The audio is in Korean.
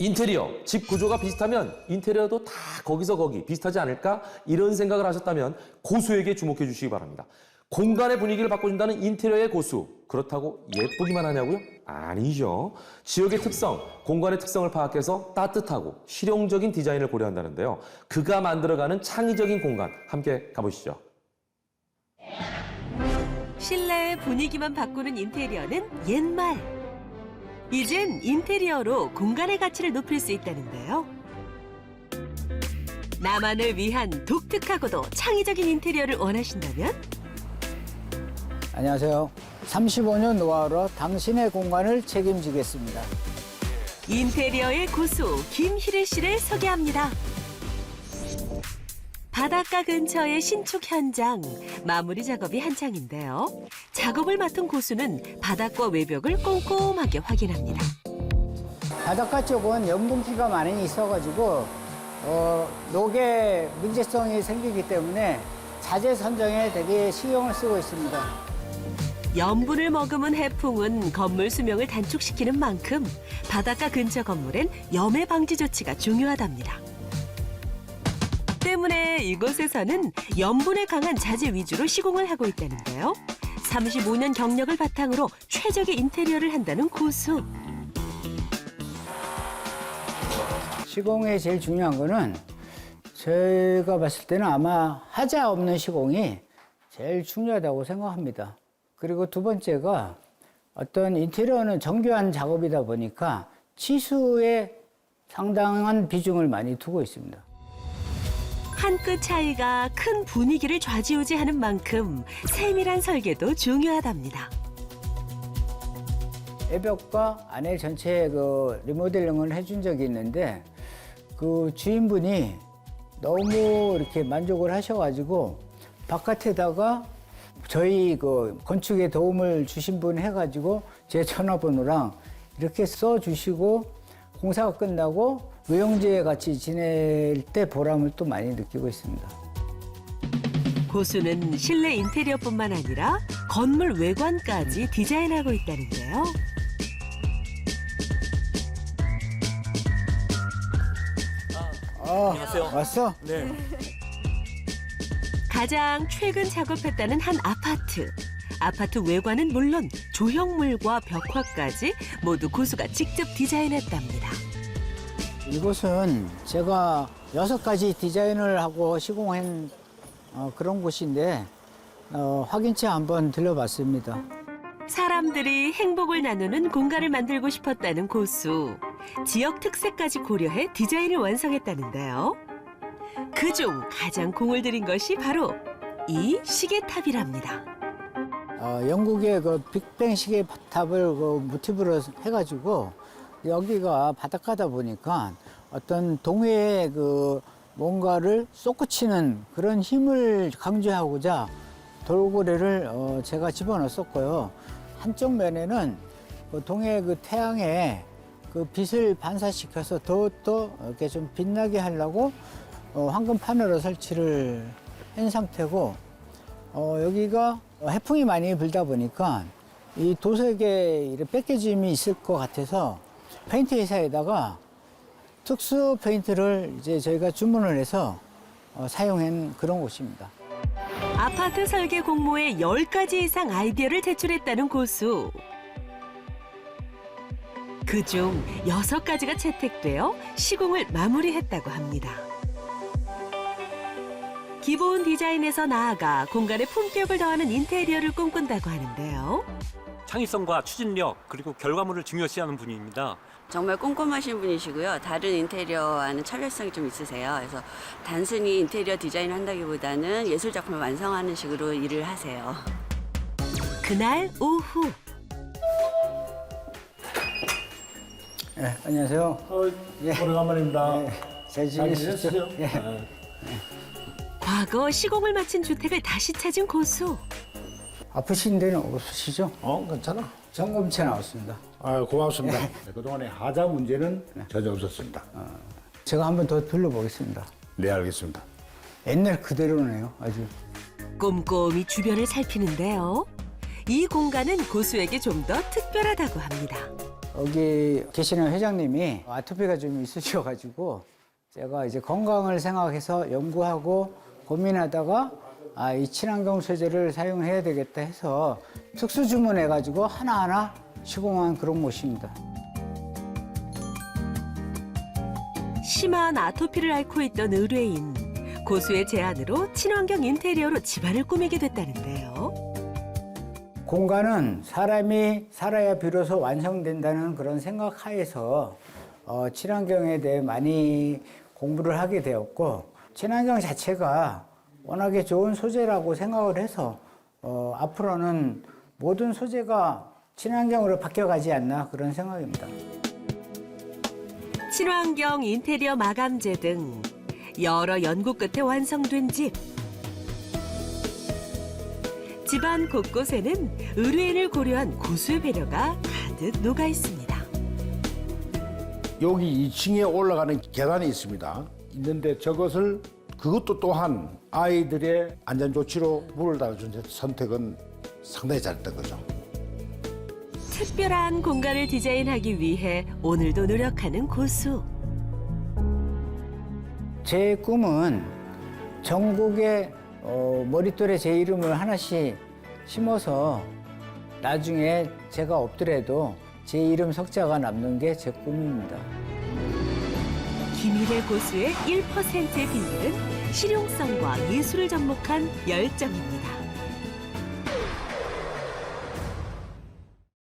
인테리어, 집 구조가 비슷하면 인테리어도 다 거기서 거기 비슷하지 않을까? 이런 생각을 하셨다면 고수에게 주목해 주시기 바랍니다. 공간의 분위기를 바꿔준다는 인테리어의 고수. 그렇다고 예쁘기만 하냐고요? 아니죠. 지역의 특성, 공간의 특성을 파악해서 따뜻하고 실용적인 디자인을 고려한다는데요. 그가 만들어가는 창의적인 공간, 함께 가보시죠. 실내의 분위기만 바꾸는 인테리어는 옛말. 이젠 인테리어로 공간의 가치를 높일 수 있다는데요. 나만을 위한 독특하고도 창의적인 인테리어를 원하신다면 안녕하세요. 35년 노하우로 당신의 공간을 책임지겠습니다. 인테리어의 고수 김희래 씨를 소개합니다. 바닷가 근처의 신축 현장 마무리 작업이 한창인데요. 작업을 맡은 고수는 바닥과 외벽을 꼼꼼하게 확인합니다. 바닷가 쪽은 염분기가 많이 있어가지고 어, 녹의 문제성이 생기기 때문에 자재 선정에 되게 신경을 쓰고 있습니다. 염분을 머금은 해풍은 건물 수명을 단축시키는 만큼 바닷가 근처 건물엔 염해 방지 조치가 중요하답니다. 때문에 이곳에서는 염분에 강한 자재 위주로 시공을 하고 있다는데요. 35년 경력을 바탕으로 최적의 인테리어를 한다는 고수. 시공에 제일 중요한 거는 제가 봤을 때는 아마 하자 없는 시공이 제일 중요하다고 생각합니다. 그리고 두 번째가 어떤 인테리어는 정교한 작업이다 보니까 치수에 상당한 비중을 많이 두고 있습니다. 한 끗 차이가 큰 분위기를 좌지우지하는 만큼 세밀한 설계도 중요하답니다. 애벽과 안에 전체 그 리모델링을 해준 적이 있는데 그 주인분이 너무 이렇게 만족을 하셔가지고 바깥에다가 저희 그 건축에 도움을 주신 분 해가지고 제 전화번호랑 이렇게 써주시고 공사가 끝나고 외형제 같이 지낼 때 보람을 또 많이 느끼고 있습니다. 고수는 실내 인테리어뿐만 아니라 건물 외관까지 디자인하고 있다는데요. 아, 안녕하세요. 왔어? 네. 가장 최근 작업했다는 한 아파트. 아파트 외관은 물론 조형물과 벽화까지 모두 고수가 직접 디자인했답니다. 이곳은 제가 여섯 가지 디자인을 하고 시공한 어, 그런 곳인데 어, 확인차 한번 들려봤습니다. 사람들이 행복을 나누는 공간을 만들고 싶었다는 고수. 지역 특색까지 고려해 디자인을 완성했다는데요. 그중 가장 공을 들인 것이 바로 이 시계탑이랍니다. 어, 영국의 그 빅뱅 시계탑을 그 모티브로 해가지고 여기가 바닷가다 보니까 어떤 동해의 그 뭔가를 쏟구치는 그런 힘을 강조하고자 돌고래를 어, 제가 집어넣었고요. 한쪽 면에는 그 동해 그 태양에 그 빛을 반사시켜서 더더 이렇게 좀 빛나게 하려고 어, 황금 파너로 설치를 한 상태고 어, 여기가 해풍이 많이 불다 보니까 이 도색에 이런 뺏겨짐이 있을 것 같아서 페인트 회사에다가 특수 페인트를 이제 저희가 주문을 해서 어, 사용한 그런 곳입니다. 아파트 설계 공모에 10가지 이상 아이디어를 제출했다는 고수. 그중 6가지가 채택되어 시공을 마무리했다고 합니다. 기본 디자인에서 나아가 공간에 품격을 더하는 인테리어를 꿈꾼다고 하는데요. 창의성과 추진력 그리고 결과물을 중요시하는 분입니다. 정말 꼼꼼하신 분이시고요. 다른 인테리어와는 차별성이 좀 있으세요. 그래서 단순히 인테리어 디자인 한다기보다는 예술 작품을 완성하는 식으로 일을 하세요. 그날 오후 예, 안녕하세요. 어, 예. 오래간만입니다. 예, 잘 잘 지내셨죠? 지내셨어요? 예. 과거 시공을 마친 주택을 다시 찾은 고수. 아프신 데는 없으시죠? 어, 괜찮아. 점검체 나왔습니다. 아, 고맙습니다. 네, 그동안에 하자 문제는 전혀 없었습니다. 제가 한번 더 둘러보겠습니다. 네, 알겠습니다. 옛날 그대로네요, 아주. 꼼꼼히 주변을 살피는데요. 이 공간은 고수에게 좀 더 특별하다고 합니다. 여기 계시는 회장님이 아토피가 좀 있으셔가지고 제가 이제 건강을 생각해서 연구하고 고민하다가 아, 이 친환경 소재를 사용해야 되겠다 해서 특수 주문해가지고 하나하나 시공한 그런 곳입니다. 심한 아토피를 앓고 있던 의뢰인. 고수의 제안으로 친환경 인테리어로 집안을 꾸미게 됐다는데요. 공간은 사람이 살아야 비로소 완성된다는 그런 생각 하에서 어, 친환경에 대해 많이 공부를 하게 되었고 친환경 자체가 워낙에 좋은 소재라고 생각을 해서 어, 앞으로는 모든 소재가 친환경으로 바뀌어가지 않나 그런 생각입니다. 친환경 인테리어 마감재 등 여러 연구 끝에 완성된 집. 집안 곳곳에는 의뢰인을 고려한 고수의 배려가 가득 녹아 있습니다. 여기 2층에 올라가는 계단이 있습니다. 있는데 저것을 그것도 또한 아이들의 안전 조치로 물을 달아준 선택은 상당히 잘했던 거죠. 특별한 공간을 디자인하기 위해 오늘도 노력하는 고수. 제 꿈은 전국에 어, 머릿돌에 제 이름을 하나씩 심어서 나중에 제가 없더라도 제 이름 석자가 남는 게 제 꿈입니다. 김일의 고수의 1%의 비밀은 실용성과 예술을 접목한 열정입니다.